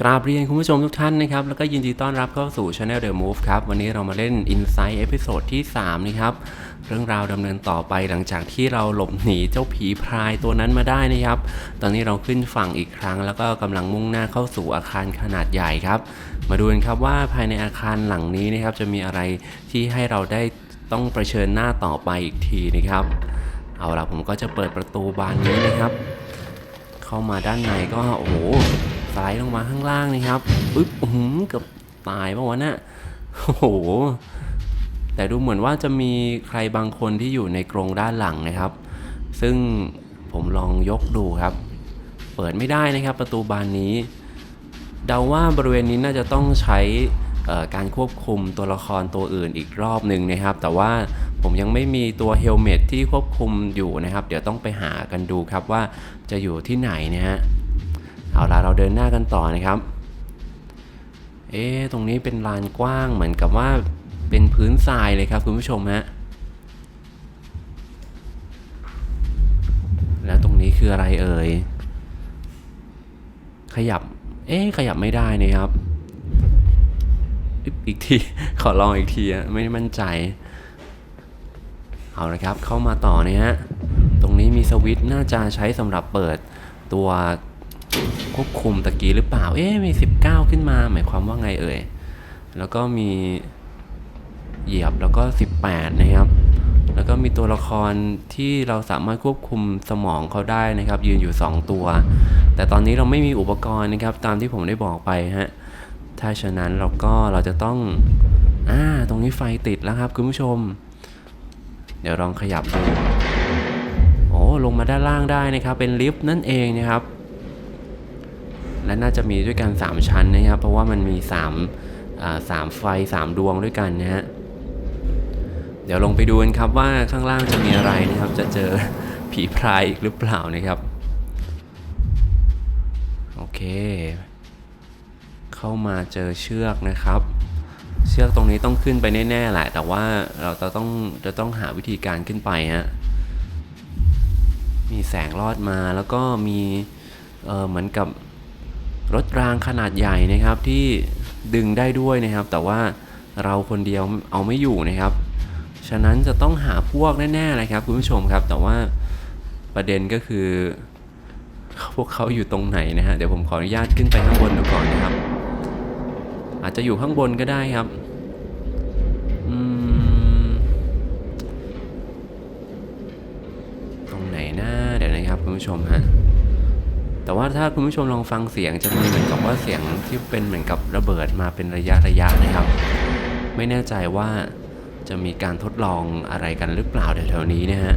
กราบเรียนคุณผู้ชมทุกท่านนะครับ แล้วก็ยินดีต้อนรับเข้าสู่ Channel The Move ครับ วันนี้เรามาเล่น Insight เอพิโซดที่ 3 นะครับ เรื่องราวดำเนินต่อไปหลังจากที่เราหลบหนีเจ้าผีพรายตัวนั้นมาได้นะครับ ตอนนี้เราขึ้นฝั่งอีกครั้ง แล้วก็กำลังมุ่งหน้าเข้าสู่อาคารขนาดใหญ่ครับ มาดูกันครับว่าภายในอาคารหลังนี้นะครับจะมีอะไรที่ให้เราได้ต้องเผชิญหน้าต่อไปอีกทีนะครับ เอาล่ะผมก็จะเปิดประตูบานนี้นะครับ เข้ามาด้านในก็โอ้โห ไลด์ลงมาข้างล่างนะครับปึ๊บหือเกือบตายปะวะเนะ่ะโอ้โห แต่ดูเหมือนว่าจะมีใครบางคนที่อยู่ในกรงด้านหลังนะครับ ซึ่งผมลองยกดูครับ เปิดไม่ได้นะครับประตูบานนี้ เดาว่าบริเวณนี้น่าจะต้องใช้การควบคุมตัวละครตัวอื่นอีกรอบหนึ่งนะครับ แต่ว่าผมยังไม่มีตัวเฮลเมตที่ควบคุมอยู่นะครับ เดี๋ยวต้องไปหากันดูครับว่าจะอยู่ที่ไหนนะฮะ เอาล่ะเราเดินหน้ากันต่อนะครับ เอ๊ะตรงนี้เป็นลานกว้างเหมือนกับว่าเป็นพื้นทรายเลยครับคุณผู้ชมฮะ แล้วตรงนี้คืออะไรเอ่ย ขยับ เอ๊ะขยับไม่ได้นะครับ อีกที ขอลองอีกทีอะไม่มั่นใจ เอาละครับเข้ามาต่อนะฮะ ตรงนี้มีสวิตช์น่าจะใช้สำหรับเปิดตัว ควบคุมตะกี้หรือเปล่า เอ๊ะมี 19 ขึ้นมา หมายความว่าไงเอ่ย แล้วก็มีเหยียบแล้วก็ 18 นะครับ แล้วก็มีตัวละครที่เราสามารถควบคุมสมองเขาได้นะครับ ยืนอยู่ 2 ตัว แต่ตอนนี้เราไม่มีอุปกรณ์นะครับ ตามที่ผมได้บอกไปฮะ ถ้าฉะนั้นเราก็เราจะต้อง อ่า ตรงนี้ไฟติดแล้วครับคุณผู้ชม เดี๋ยวลองขยับดูโอ้ลงมาด้านล่างได้นะครับ เป็นลิฟต์นั่นเองนะครับ และน่าจะมีด้วยกัน 3 ชั้นนะครับ เพราะว่ามันมี3สามไฟ 3 ดวงด้วยกันนะฮะ เดี๋ยวลงไปดูกันครับว่าข้างล่างจะมีอะไรนะครับ จะเจอผีพรายอีกหรือเปล่านะครับ โอเค เข้ามาเจอเชือกนะครับ เชือกตรงนี้ต้องขึ้นไปแน่ๆแหละ แต่ว่าเราจะต้องจะต้องหาวิธีการขึ้นไปฮะมีแสงลอดมาแล้วก็มีเออเหมือนกับ รถรางขนาดใหญ่นะครับที่ดึงได้ด้วยนะครับ แต่ว่าเราคนเดียวเอาไม่อยู่นะครับ ฉะนั้นจะต้องหาพวกแน่ๆเลยครับคุณผู้ชมครับ แต่ว่าประเด็นก็คือ พวกเขาอยู่ตรงไหนนะฮะเดี๋ยวผมขออนุญาตขึ้นไปข้างบนดูก่อนนะครับ อาจจะอยู่ข้างบนก็ได้ครับ อืม ตรงไหนนะเดี๋ยวนะครับคุณผู้ชมฮะ แต่ว่าถ้าคุณผู้ชมลองฟังเสียงจะมีเหมือนกับว่าเสียงที่เป็นเหมือนกับระเบิดมาเป็นระยะระยะนะครับ ไม่แน่ใจว่าจะมีการทดลองอะไรกันหรือเปล่าแถวๆนี้นะฮะ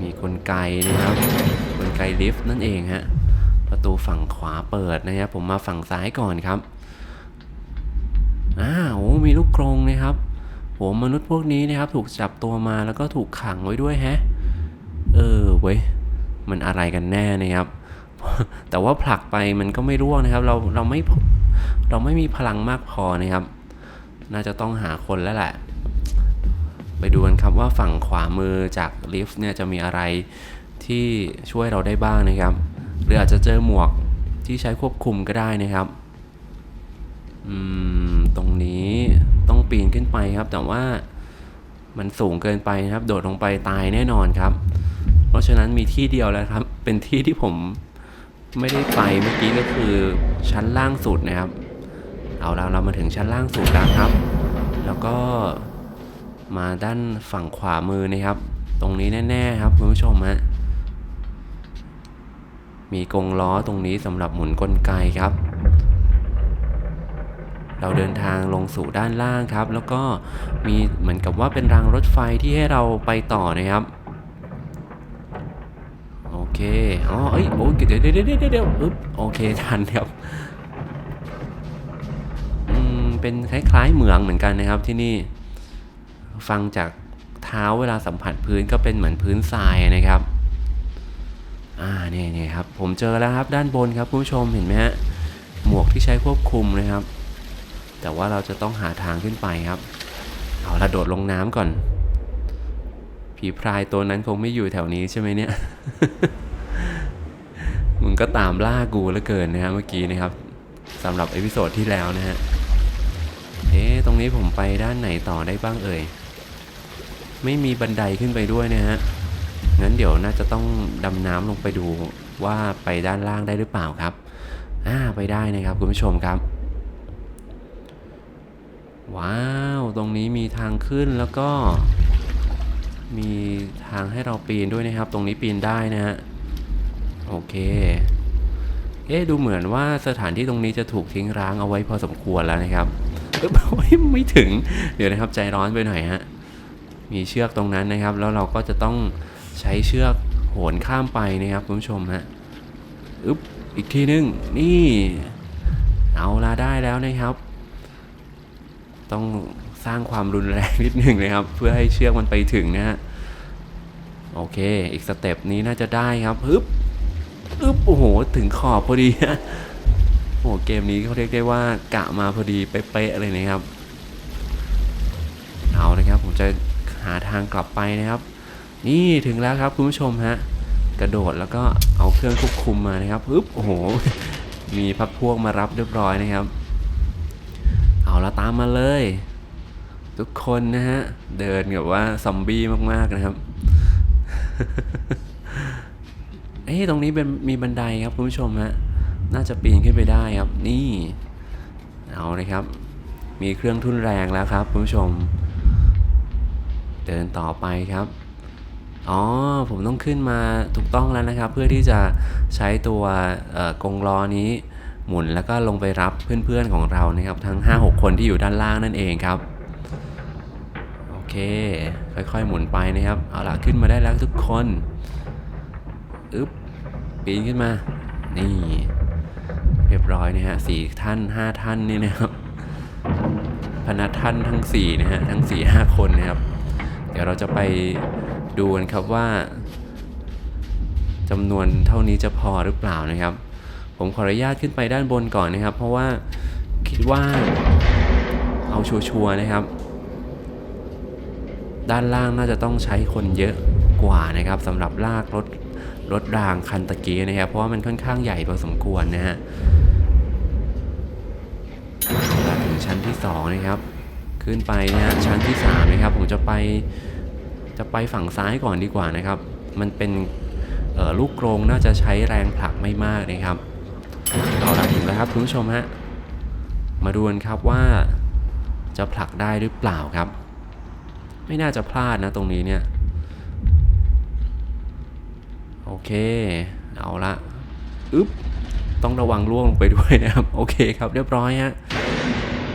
มีกลไกนะครับกลไกลิฟต์นั่นเองฮะประตูฝั่งขวาเปิดนะครับผมมาฝั่งซ้ายก่อนครับอ้าวโอ้มีลูกกรงนะครับโหมนุษย์พวกนี้นะครับ ถูกจับตัวมาแล้วก็ถูกขังไว้ด้วยฮะ เออเว้ย มันอะไรกันแน่นะครับ แต่ว่าผลักไปมันก็ไม่ร่วงนะครับ เราเราไม่เราไม่มีพลังมากพอนะครับ น่าจะต้องหาคนแล้วแหละ ไปดูกันครับว่าฝั่งขวามือจากลิฟต์เนี่ยจะมีอะไรที่ช่วยเราได้บ้างนะครับ หรืออาจจะเจอหมวกที่ใช้ควบคุมก็ได้นะครับอืมตรงนี้ต้องปีนขึ้นไปครับ แต่ว่ามันสูงเกินไปนะครับ โดดลงไปตายแน่นอนครับ ราะฉะนั้นมีที่เดียวแล้วครับ เป็นที่ที่ผมไม่ได้ไปเมื่อกี้ก็คือชั้นล่างสุดนะครับ เอาล้วเรามาถึงชั้นล่างสุดแล้วครับ แล้วก็มาด้านฝั่งขวามือนะครับ ตรงนี้แน่ๆครับคุณผู้ชมฮะมีกรงล้อตรงนี้สำหรับหมุนกลไกครับ เราเดินทางลงสู่ด้านล่างครับ แล้วก็มีเหมือนกับว่าเป็นรางรถไฟที่ให้เราไปต่อนะครับ เค อ๋อ เอ้ย โอ้ยเดี๋ยวเดี๋ยวเดี๋ยวเดี๋ยวเดี๋ยวอึ๊บโอเค ทันครับ อืม เป็นคล้ายๆเหมืองเหมือนกันนะครับที่นี่ ฟังจากเท้าเวลาสัมผัสพื้นก็เป็นเหมือนพื้นทรายนะครับ อ่าเนี่ยเนี่ยครับ ผมเจอแล้วครับ ด้านบนครับคุณผู้ชมเห็นไหมฮะ หมวกที่ใช้ควบคุมนะครับ แต่ว่าเราจะต้องหาทางขึ้นไปครับ เอาละโดดลงน้ำก่อนผีพรายตัวนั้นคงไม่อยู่แถวนี้ใช่ไหมเนี่ย มึงก็ตามล่ากูเหลือเกินนะฮะเมื่อกี้นะครับสำหรับเอพิโซดที่แล้วนะฮะ เอ๊ะ ตรงนี้ผมไปด้านไหนต่อได้บ้างเอ่ย ไม่มีบันไดขึ้นไปด้วยนะฮะ งั้นเดี๋ยวน่าจะต้องดำน้ำลงไปดูว่าไปด้านล่างได้หรือเปล่าครับ อ่า ไปได้นะครับคุณผู้ชมครับ ว้าว ตรงนี้มีทางขึ้นแล้วก็ มีทางให้เราปีนด้วยนะครับ ตรงนี้ปีนได้นะฮะ โอเค เอ๊ะดูเหมือนว่าสถานที่ตรงนี้จะถูกทิ้งร้างเอาไว้พอสมควรแล้วนะครับอ้ยโอ้ยไม่ถึง เดี๋ยวนะครับใจร้อนไปหน่อยฮะ มีเชือกตรงนั้นนะครับ แล้วเราก็จะต้องใช้เชือกโหนข้ามไปนะครับคุณผู้ชมฮะ อึ๊บ อีกทีนึง นี่ เอาละได้แล้วนะครับ ต้องสร้างความรุนแรงนิดหนึ่งนะครับ เพื่อให้เชือกมันไปถึงนะฮะ โอเค อีกสเต็ปนี้น่าจะได้ครับ ฮึบ อึ๊บโอ้โห ถึงขอบพอดีฮะโอ้โหเกมนี้เขาเรียกได้ว่ากะมาพอดีเป๊ะๆเลยนะครับ เอานะครับ ผมจะหาทางกลับไปนะครับ นี่ถึงแล้วครับคุณผู้ชมฮะกระโดดแล้วก็เอาเครื่องควบคุมมานะครับอึ๊บโอ้โห มีพักพวกมารับเรียบร้อยนะครับ เอาละตามมาเลย ทุกคนนะฮะ เดินแบบว่าซอมบี้มากๆนะครับ เอ้ยตรงนี้เป็นมีบันไดครับคุณผู้ชมฮะน่าจะปีนขึ้นไปได้ครับ นี่เอาเลยครับ มีเครื่องทุ่นแรงแล้วครับคุณผู้ชม เดินต่อไปครับอ๋อผมต้องขึ้นมาถูกต้องแล้วนะครับ เพื่อที่จะใช้ตัวกงล้อนี้หมุนแล้วก็ลงไปรับเพื่อนๆของเรานะครับ ทั้ง 5-6 คนที่อยู่ด้านล่างนั่นเองครับ โอเค ค่อยๆหมุนไปนะครับ เอาล่ะขึ้นมาได้แล้วทุกคน อึ๊บปีนขึ้นมา นี่ เรียบร้อยนะฮะสี่ท่านห้าท่านนี่นะครับพนักท่านทั้งสี่นะฮะทั้งสี่ห้าคนนะครับ เดี๋ยวเราจะไปดูกันครับว่าจำนวนเท่านี้จะพอหรือเปล่านะครับ ผมขออนุญาตขึ้นไปด้านบนก่อนนะครับ เพราะว่าคิดว่าเอาชัวร์นะครับ ด้านล่างน่าจะต้องใช้คนเยอะกว่านะครับสำหรับลากรถ รถรางคันตะกี้นะครับ เพราะว่ามันค่อนข้างใหญ่พอสมควรนะฮะมาถึงชั้นที่สองนะครับ ขึ้นไปนะฮะชั้นที่สามนะครับ ผมจะไปจะไปฝั่งซ้ายก่อนดีกว่านะครับ มันเป็นลูกกรงน่าจะใช้แรงผลักไม่มากนะครับเอาละถึงแล้วครับคุณผู้ชมฮะมาดูกันครับว่าจะผลักได้หรือเปล่าครับ ไม่น่าจะพลาดนะตรงนี้เนี่ย โอ เค เอาละอึ๊บ ต้องระวังล่วงลงไปด้วยนะครับ โอเคครับ เรียบร้อยฮะ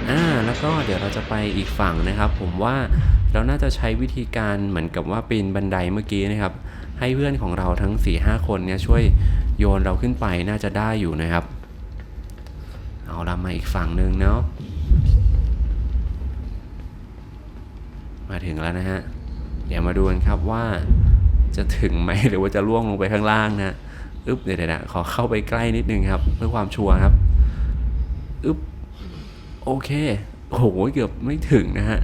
อ่า แล้วก็เดี๋ยวเราจะไปอีกฝั่งนะครับ ผมว่าเราน่าจะใช้วิธีการเหมือนกับว่าปีนบันไดเมื่อกี้นะครับ ให้เพื่อนของเราทั้ง 4-5 คนเนี่ยช่วยโยนเราขึ้นไปน่าจะได้อยู่นะครับ เอาละมาอีกฝั่งหนึ่งเนาะ มาถึงแล้วนะฮะ เดี๋ยวมาดูกันครับว่า จะถึงไหมหรือว่าจะล่วงลงไปข้างล่างนะอึ๊บเดี๋ยวๆๆขอเข้าไปใกล้นิดนึงครับ เพื่อความชัวร์ครับอึ๊บโอเคโอ้โหเกือบไม่ถึงนะฮะ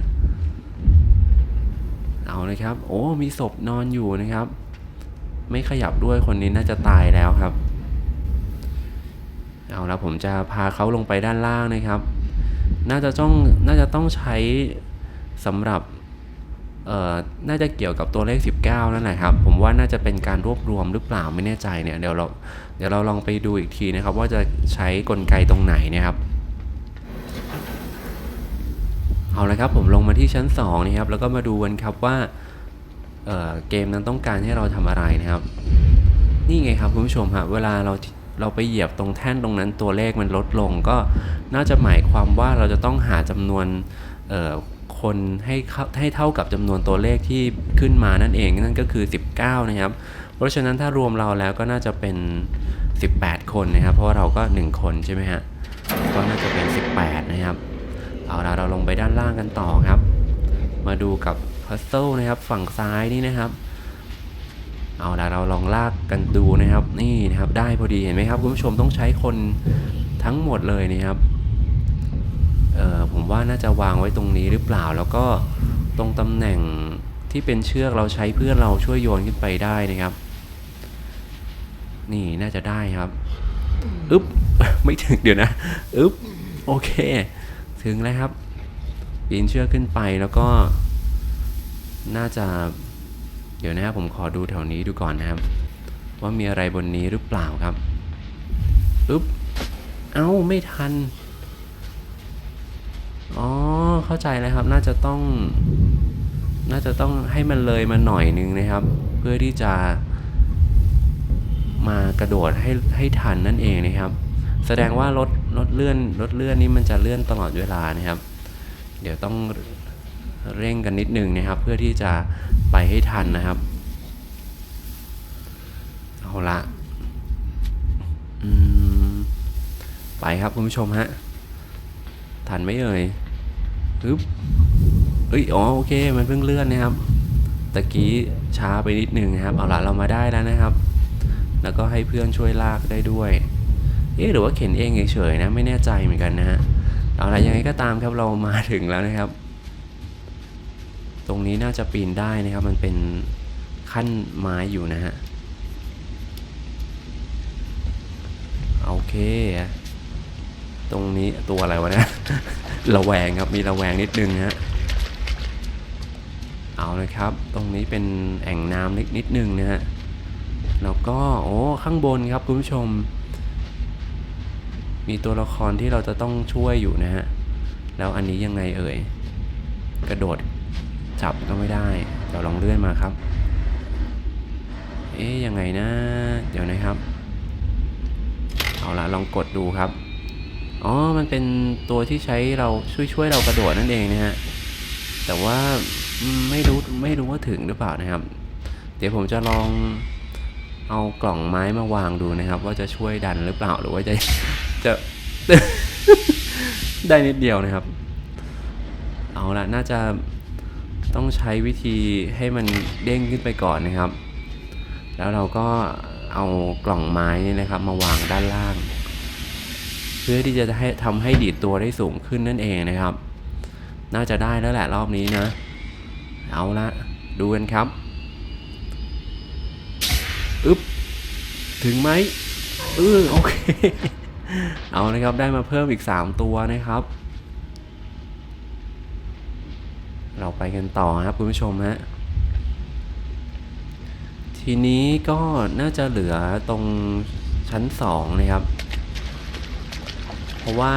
เอาเลยครับ โอ้มีศพนอนอยู่นะครับ ไม่ขยับด้วยคนนี้น่าจะตายแล้วครับ เอาละผมจะพาเขาลงไปด้านล่างนะครับ น่าจะต้องน่าจะต้องใช้สำหรับ น่าจะเกี่ยวกับตัวเลข 19 นั่นแหละครับ ผมว่าน่าจะเป็นการรวบรวมหรือเปล่าไม่แน่ใจเนี่ยเดี๋ยวเราเดี๋ยวเราลองไปดูอีกทีนะครับ ว่าจะใช้กลไกตรงไหนนะครับเอาละครับผมลงมาที่ชั้น2นะครับแล้วก็มาดูกันครับว่าเเกมนั้นต้องการให้เราทำอะไรนะครับ นี่ไงครับคุณผู้ชมฮะเวลาเราเราไปเหยียบตรงแท่นตรงนั้นตัวเลขมันลดลงก็น่าจะหมายความว่าเราจะต้องหาจำนวนเคนให้ให้เท่ากับจำนวนตัวเลขที่ขึ้นมานั่นเองนั่นก็คือ 19 นะครับ เพราะฉะนั้นถ้ารวมเราแล้วก็น่าจะเป็น 18 คนนะครับ เพราะว่าเราก็ 1 คนใช่ไหมฮะก็น่าจะเป็น 18 นะครับเอาละเราลงไปด้านล่างกันต่อครับ มาดูกับพัซเซิลนะครับฝั่งซ้ายนี่นะครับ เอาละเราลองลากกันดูนะครับ นี่นะครับได้พอดีเห็นไหมครับคุณผู้ชมต้องใช้คนทั้งหมดเลยนะครับ ผมว่าน่าจะวางไว้ตรงนี้หรือเปล่า แล้วก็ตรงตำแหน่งที่เป็นเชือกเราใช้เพื่อนเราช่วยโยนขึ้นไปได้นะครับ นี่น่าจะได้ครับอึ๊บไม่ถึงเดี๋ยวนะอึ๊บโอเค ถึงแล้วครับปีนเชือกขึ้นไปแล้วก็ น่าจะ เดี๋ยวนะครับผมขอดูแถวนี้ดูก่อนนะครับ ว่ามีอะไรบนนี้หรือเปล่าครับอึ๊บเอ้าไม่ทัน อ๋อ เข้าใจแล้วครับ น่าจะต้อง น่าจะต้องให้มันเลยมาหน่อยนึงนะครับ เพื่อที่จะมากระโดดให้ให้ทันนั่นเองนะครับ แสดงว่ารถรถเลื่อนรถเลื่อนนี้มันจะเลื่อนตลอดเวลานะครับ เดี๋ยวต้องเร่งกันนิดนึงนะครับ เพื่อที่จะไปให้ทันนะครับเอาละอืมไปครับคุณผู้ชมฮะ ทันไหมเอ่ยฮึบเอ้ย อ๋อ โอเค มันเพิ่งเลื่อนนะครับ ตะกี้ช้าไปนิดนึงนะครับ เอาละเรามาได้แล้วนะครับ แล้วก็ให้เพื่อนช่วยลากได้ด้วย เอ๊ะ หรือว่าเข็นเองเฉยๆนะ ไม่แน่ใจเหมือนกันนะฮะ เอาละยังไงก็ตามครับ เรามาถึงแล้วนะครับ ตรงนี้น่าจะปีนได้นะครับ มันเป็นขั้นไม้อยู่นะฮะ โอเค ตรงนี้ตัวอะไรวะเนี่ยระแวงครับมีระแวงนิดนึงนะฮะเอาเลยครับ ตรงนี้เป็นแอ่งน้ำเล็กนิดนึงนะฮะแล้วก็โอ้ข้างบนครับคุณผู้ชม มีตัวละครที่เราจะต้องช่วยอยู่นะฮะแล้วอันนี้ยังไงเอ่ย กระโดดจับก็ไม่ได้เดี๋ยวลองเลื่อนมาครับ เอ๊ยยังไงนะ เดี๋ยวนะครับ เอาละลองกดดูครับ อ๋อ มันเป็นตัวที่ใช้เราช่วยช่วยเรากระโดดนั่นเองนะฮะ แต่ว่าไม่รู้ไม่รู้ว่าถึงหรือเปล่านะครับ เดี๋ยวผมจะลองเอากล่องไม้มาวางดูนะครับ ว่าจะช่วยดันหรือเปล่าหรือว่าจะจะได้นิดเดียวนะครับ เอาละน่าจะต้องใช้วิธีให้มันเด้งขึ้นไปก่อนนะครับ แล้วเราก็เอากล่องไม้นี่นะครับ มาวางด้านล่าง พื่อที่จะให้ทำให้ดีดตัวได้สูงขึ้นนั่นเองนะครับ น่าจะได้แล้วแหละรอบนี้นะ เอาละดูกันครับอึ๊บถึงไหมเออโอเค เอานะครับได้มาเพิ่มอีก 3 ตัวนะครับ เราไปกันต่อครับคุณผู้ชมฮะทีนี้ก็น่าจะเหลือตรงชั้น 2 นะครับ ราะว่า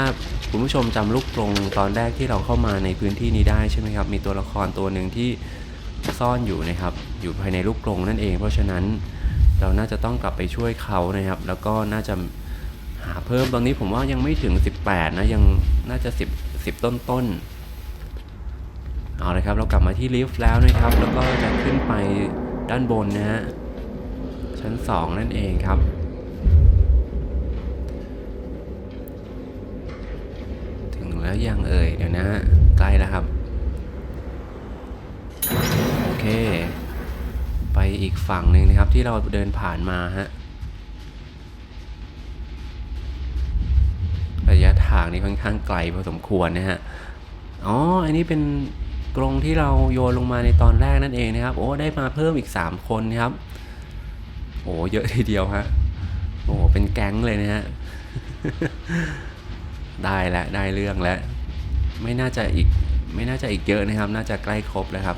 คุณผู้ชมจำลูกกรงตอนแรกที่เราเข้ามาในพื้นที่นี้ได้ใช่ไหมครับ มีตัวละครตัวหนึ่งที่ซ่อนอยู่นะครับ อยู่ภายในลูกกรงนั่นเอง เพราะฉะนั้นเราน่าจะต้องกลับไปช่วยเขานะครับ แล้วก็น่าจะหาเพิ่มตอนนี้ผมว่ายังไม่ถึง 18 นะ ยังน่าจะ 10 10 ต้นต้นเอาเลยครับ เรากลับมาที่ลิฟต์แล้วนะครับ แล้วก็จะขึ้นไปด้านบนนะฮะ ชั้น 2 นั่นเองครับ ถึง แล้วยังเอ่ยเดี๋ยวนะฮะใกล้แล้วครับ โอเค ไปอีกฝั่งหนึ่งนะครับที่เราเดินผ่านมาฮะระยะทางนี้ค่อนข้างไกลพอสมควรนะฮะอ๋ออันนี้เป็นกรงที่เราโยนลงมาในตอนแรกนั่นเองนะครับ โอ้ได้มาเพิ่มอีก 3 คนนะครับ โอ้เยอะทีเดียวฮะโอ้เป็นแก๊งเลยนะฮะ ได้แล้วได้เรื่องแล้วไม่น่าจะอีกไม่น่าจะอีกเยอะนะครับ น่าจะใกล้ครบแล้วครับ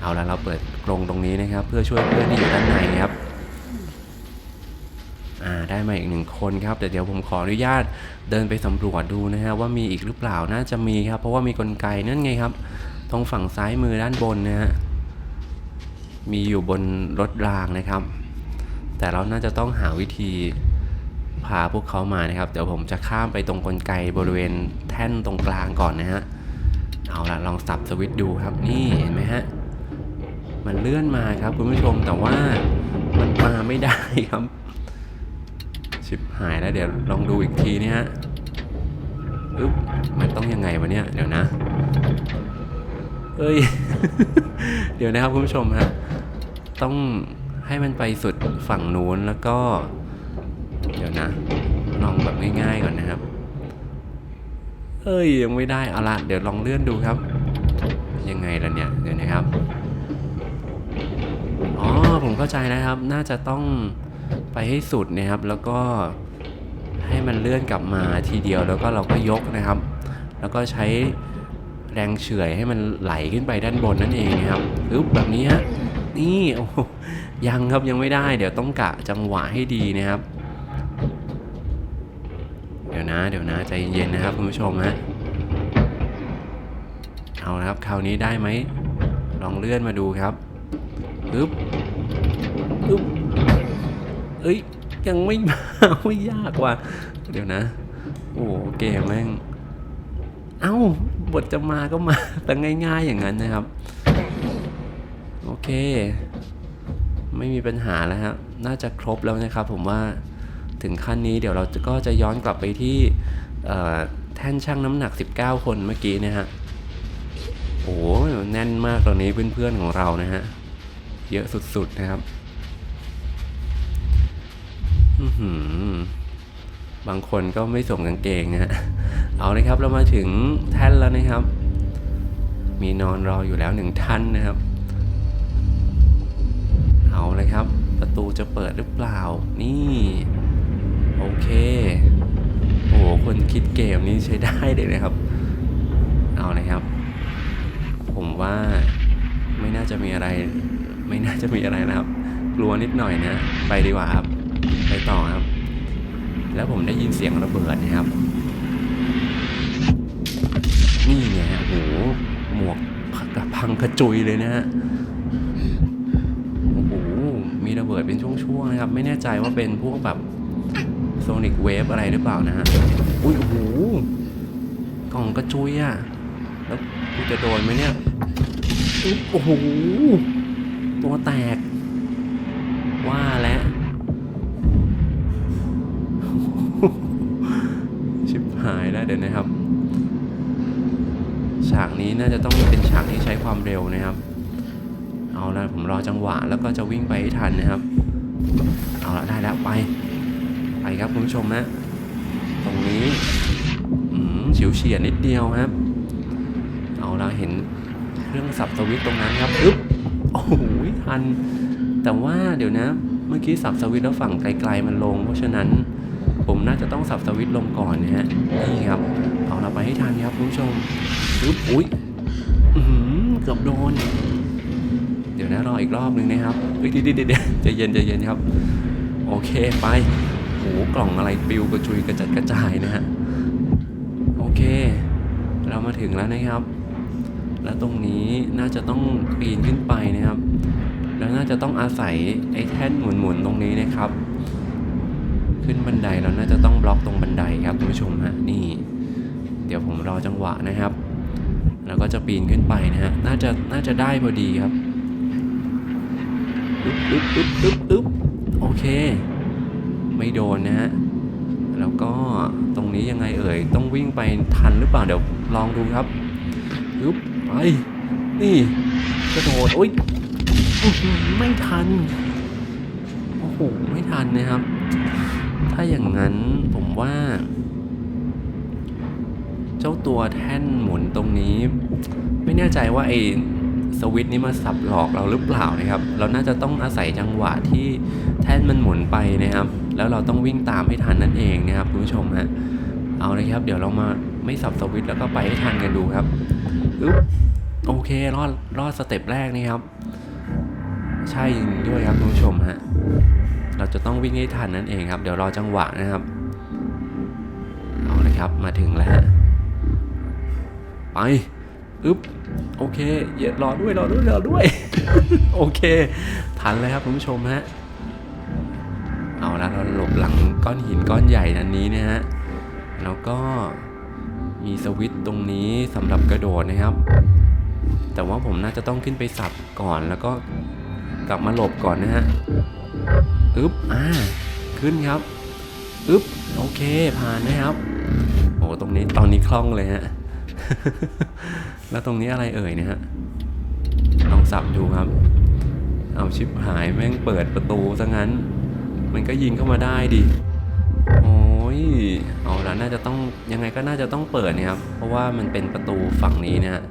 เอาละเราเปิดกรงตรงนี้นะครับ เพื่อช่วยเพื่อนที่อยู่ด้านในครับอ่าได้มาอีกหนึ่งคนครับแต่เดี๋ยวผมขออนุญาตเดินไปสำรวจดูนะฮะว่ามีอีกหรือเปล่าน่าจะมีครับ เพราะว่ามีกลไกนั่นไงครับ ตรงฝั่งซ้ายมือด้านบนนะฮะมีอยู่บนรถรางนะครับ แต่เราน่าจะต้องหาวิธี พาพวกเขามานะครับ เดี๋ยวผมจะข้ามไปตรงกลไกบริเวณแท่นตรงกลางก่อนนะฮะ เอาละลองสับสวิตช์ดูครับ นี่เห็นไหมฮะ มันเลื่อนมาครับคุณผู้ชมแต่ว่ามันมาไม่ได้ครับ ชิบหายแล้วเดี๋ยวลองดูอีกทีนี่ฮะอึ๊บมันต้องยังไงวะเนี่ยเดี๋ยวนะ เอ้ย เดี๋ยวนะครับคุณผู้ชมฮะ ต้องให้มันไปสุดฝั่งนู้นแล้วก็ เดี๋ยวนะ ลองแบบง่ายๆก่อนนะครับ เอ้ยยังไม่ได้เอาละเดี๋ยวลองเลื่อนดูครับ ยังไงล่ะเนี่ยเดี๋ยวนะครับอ๋อผมเข้าใจแล้วครับ น่าจะต้องไปให้สุดนะครับ แล้วก็ให้มันเลื่อนกลับมาทีเดียวแล้วก็เราก็ยกนะครับ แล้วก็ใช้แรงเฉื่อยให้มันไหลขึ้นไปด้านบนนั่นเองนะครับอึ๊บแบบนี้ฮะนี่โอ้ยังครับยังไม่ได้ เดี๋ยวต้องกะจังหวะให้ดีนะครับ ดี๋ยวนะ เดี๋ยวนะใจเย็นๆนะครับคุณผู้ชมฮะเอาละครับคราวนี้ได้ไหมลองเลื่อนมาดูครับอึ๊บอึ๊บเอ้ยยังไม่มาไม่ยากว่ะเดี๋ยวนะ โอ้เกมแม่งเอ้าบทจะมาก็มาแต่ง่าย ๆอย่างนั้นนะครับ โอเค ไม่มีปัญหาแล้วครับน่าจะครบแล้วนะครับผมว่า ถึงขั้นนี้เดี๋ยวเราจะก็จะย้อนกลับไปที่แท่นช่างน้ำหนัก 19 คนเมื่อกี้นะฮะโอ้โหแน่นมากตอนนี้เพื่อนๆของเรานะฮะเยอะสุดๆนะครับอื้อหือบางคนก็ไม่สวมกางเกงนะฮะเอาเลยครับเรามาถึงแท่นแล้วนะครับ มีนอนรออยู่แล้วหนึ่งท่านนะครับ เอาเลยครับ ประตูจะเปิดหรือเปล่า นี่ โอเค โอ้โห คนคิดเกมนี้ใช้ได้เลยนะครับ เอาเลยครับ ผมว่าไม่น่าจะมีอะไร ไม่น่าจะมีอะไรนะครับ กลัวนิดหน่อยนะ ไปดีกว่าครับ ไปต่อครับ แล้วผมได้ยินเสียงระเบิดนะครับ นี่ไงโอ้โห หมวกพังกระพังกระจุยเลยนะฮะโอ้โหมีระเบิดเป็นช่วงๆนะครับ ไม่แน่ใจว่าเป็นพวกแบบ โซนิกเวฟอะไรหรือเปล่านะฮะ อุ้ยโอ้โหกล่องกระจุยอะแล้วกูจะโดนไหมเนี่ยอุ๊บโอ้โห ตัวแตก ว่าแล้ว ชิบหายแล้วเดี๋ยวนะครับ ฉากนี้น่าจะต้องเป็นฉากที่ใช้ความเร็วนะครับ เอาละผมรอจังหวะแล้วก็จะวิ่งไปให้ทันนะครับ เอาละได้แล้วไป ไปครับคุณผู้ชมนะตรงนี้อืมฉิวเฉียดนิดเดียวครับ เอาละเห็นเครื่องสับสวิตตรงนั้นครับอึ๊บโอ้โหทัน แต่ว่าเดี๋ยวนะเมื่อกี้สับสวิตแล้วฝั่งไกลๆมันลง เพราะฉะนั้นผมน่าจะต้องสับสวิตลงก่อนนะฮะนี่ครับเอาเราไปให้ทันครับคุณผู้ชมอึ๊บอุ้ยหือเกือบโดน เดี๋ยวนะรออีกรอบหนึ่งนะครับเดี๋ยวเดี๋ยวเดี๋ยวใจเย็นใจเย็นครับ โอเคไป โอ้โหกล่องอะไรปิวกระจุยกระจัดกระจายนะฮะ โอเค เรามาถึงแล้วนะครับ แล้วตรงนี้น่าจะต้องปีนขึ้นไปนะครับ แล้วน่าจะต้องอาศัยไอ้แท่นหมุนๆตรงนี้นะครับ ขึ้นบันไดเราน่าจะต้องบล็อกตรงบันไดครับคุณผู้ชมฮะนี่ เดี๋ยวผมรอจังหวะนะครับ แล้วก็จะปีนขึ้นไปนะฮะน่าจะน่าจะได้พอดีครับอึ๊บอึ๊บอึ๊บอึ๊บอึ๊บโอเค ไม่โดนนะฮะแล้วก็ตรงนี้ยังไงเอ่ย ต้องวิ่งไปทันหรือเปล่าเดี๋ยวลองดูครับอึ๊บไปนี่กระโดดโอ๊ยไม่ทันโอ้โหไม่ทันนะครับ ถ้าอย่างนั้นผมว่า เจ้าตัวแท่นหมุนตรงนี้ ไม่แน่ใจว่าไอ้สวิตนี้มาสับหลอกเราหรือเปล่านะครับ เราน่าจะต้องอาศัยจังหวะที่แท่นมันหมุนไปนะครับ แล้วเราต้องวิ่งตามให้ทันนั่นเองนะครับคุณผู้ชมฮะเอาเลยครับ เดี๋ยวเรามาไม่สับสวิตแล้วก็ไปให้ทันกันดูครับอึ๊บโอเครอดรอดสเต็ปแรกนี่ครับ ใช่ด้วยครับคุณผู้ชมฮะเราจะต้องวิ่งให้ทันนั่นเองครับ เดี๋ยวรอจังหวะนะครับเอาเลยครับมาถึงแล้วฮะไปอึ๊บโอเคอย่ารอด้วยรอด้วยรอด้วย โอเค ทันเลยครับคุณผู้ชมฮะ เอาละเราหลบหลังก้อนหินก้อนใหญ่อันนี้นะฮะแล้วก็มีสวิตช์ตรงนี้สำหรับกระโดดนะครับ แต่ว่าผมน่าจะต้องขึ้นไปสับก่อนแล้วก็กลับมาหลบก่อนนะฮะอึ๊บอ่าขึ้นครับอึ๊บโอเคผ่านนะครับโอ้ตรงนี้ตอนนี้คล่องเลยฮะแล้วตรงนี้อะไรเอ่ยเนะฮะลองสับดูครับ เอาชิปหายแม่งเปิดประตูซะงั้น มันก็ยิงเข้ามาได้ดิ โอ้ย เอาละน่าจะต้องยังไงก็น่าจะต้องเปิดนะครับ เพราะว่ามันเป็นประตูฝั่งนี้เนะฮะ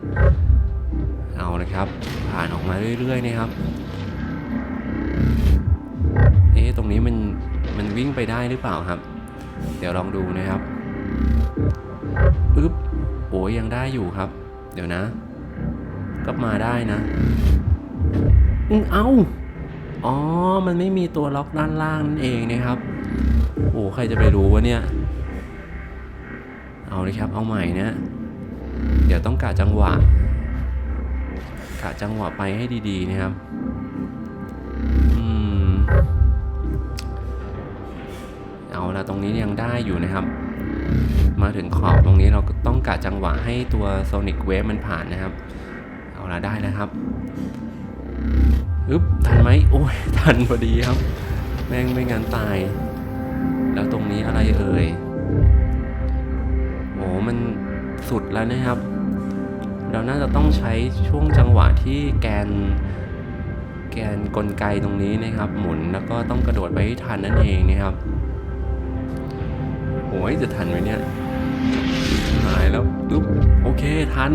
เอาเลยครับ ผ่านออกมาเรื่อยๆนะครับ เอ๊ะตรงนี้มันมันวิ่งไปได้หรือเปล่าครับ เดี๋ยวลองดูนะครับอึ๊บโอ้ยยังได้อยู่ครับ เดี๋ยวนะ ก็มาได้นะ อือเอ้า อ๋อ มันไม่มีตัวล็อกด้านล่างนั่นเองนะครับ โอ้ใครจะไปรู้วะเนี่ย เอาเลยครับ เอาใหม่นะ เดี๋ยวต้องกะจังหวะ กะจังหวะไปให้ดีๆนะครับ อืม เอาละตรงนี้ยังได้อยู่นะครับ มาถึงขอบตรงนี้เราก็ต้องกะจังหวะให้ตัว Sonic Wave มันผ่านนะครับ เอาละได้แล้วครับ อึ๊บทันไหมโอ้ยทันพอดีครับ แม่งไม่งั้นตาย แล้วตรงนี้อะไรเอ่ยโอ้มันสุดแล้วนะครับ เราน่าจะต้องใช้ช่วงจังหวะที่แกน แกนกลไกตรงนี้นะครับ หมุนแล้วก็ต้องกระโดดไปให้ทันนั่นเองนะครับโอ้ยจะทันไหมเนี่ยหายแล้วปึ๊บโอเคทัน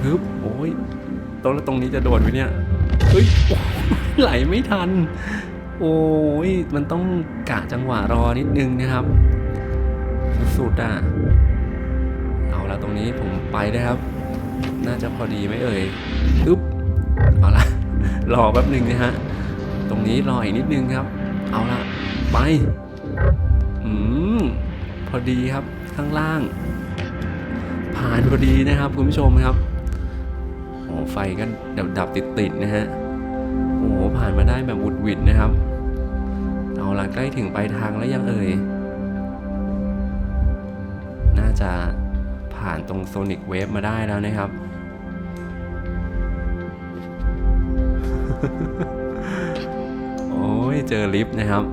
ปึ๊บโอ้ย ตรงแล้วตรงนี้จะโดดไหมเนี่ยเฮ้ยไหลไม่ทัน โอ้ยมันต้องกะจังหวะรอนิดนึงนะครับ สุดๆอะเอาละตรงนี้ผมไปได้ครับ น่าจะพอดีไหมเอ่ยอึ๊บเอาละรอแป๊บหนึ่งนะฮะตรงนี้รออีกนิดนึงครับ เอาละไปอืมพอดีครับข้างล่าง ผ่านพอดีนะครับคุณผู้ชมครับ ไฟก็ดับดับติดติดๆนะฮะ โอ้โหผ่านมาได้แบบวุดวิดนะครับ เอาละใกล้ถึงปลายทางแล้วยังเอ่ย น่าจะผ่านตรงโซนิกเวฟมาได้แล้วนะครับ โอ้ยเจอลิฟต์นะครับ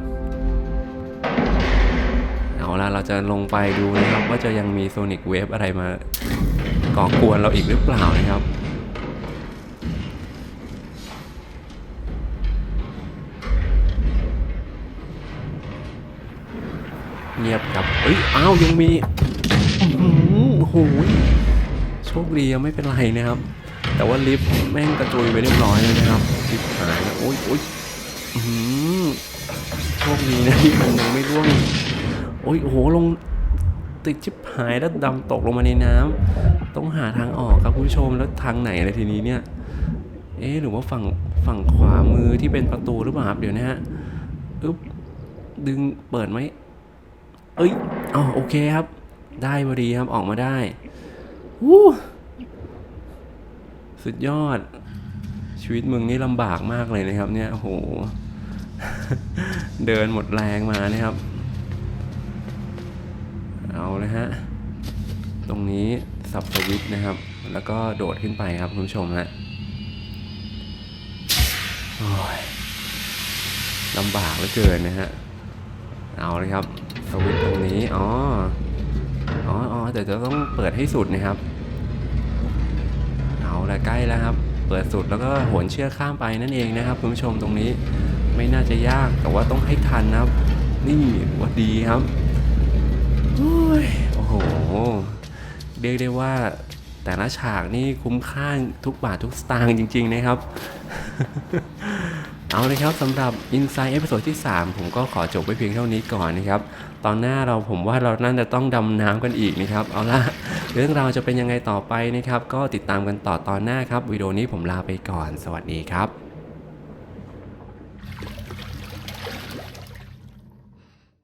เอาล่ะเราจะลงไปดูนะครับ ว่าจะยังมีโซนิกเวฟอะไรมาก่อกวนเราอีกหรือเปล่านะครับ อ้าวยังมีหือโอ้โหโชคดียังไม่เป็นไรนะครับ แต่ว่าลิฟต์แม่งกระจุยไปเรียบร้อยเลยนะครับลิฟต์หายแล้วโอ้ยโอ้ยอื้อหือโชคดีนะที่มันยังไม่ร่วงโอ้ยโอ้โหลงติดชิบหายแล้วดำตกลงมาในน้ำต้องหาทางออกครับคุณผู้ชมแล้วทางไหนเลยทีนี้เนี่ยเอ๊หรือว่าฝั่งฝั่งขวามือที่เป็นประตูหรือเปล่าครับเดี๋ยวนะฮะอึ๊บดึงเปิดไหมเอ้ย อ๋อโอเคครับ ได้พอดีครับออกมาได้วู้สุดยอด ชีวิตมึงนี่ลำบากมากเลยนะครับ เนี่ยโอ้โห เดินหมดแรงมานะครับ เอาเลยฮะ ตรงนี้สับสวิตนะครับ แล้วก็โดดขึ้นไปครับคุณผู้ชมฮะลำบากเหลือเกินนะฮะ เอาเลยครับ สวิตตรงนี้ อ๋อ อ๋ออ๋อแต่จะต้องเปิดให้สุดนะครับ เอาละใกล้แล้วครับ เปิดสุดแล้วก็โหนเชือกข้ามไปนั่นเองนะครับคุณผู้ชมตรงนี้ไม่น่าจะยากแต่ว่าต้องให้ทันนะครับ นี่วัดดีครับโอ้โห เรียกได้ว่าแต่ละฉากนี่คุ้มค่าทุกบาททุกสตางค์จริง ๆ นะครับ เอาเลยครับสำหรับ Inside เอพิโซดที่ 3 ผมก็ขอจบไว้เพียงเท่านี้ก่อนนะครับ ตอนหน้าเราผมว่าเราน่าจะต้องดำน้ำกันอีกนะครับ เอาล่ะ เรื่องราวจะเป็นยังไงต่อไปนะครับ ก็ติดตามกันต่อตอนหน้าครับวิดีโอนี้ผมลาไปก่อน สวัสดีครับ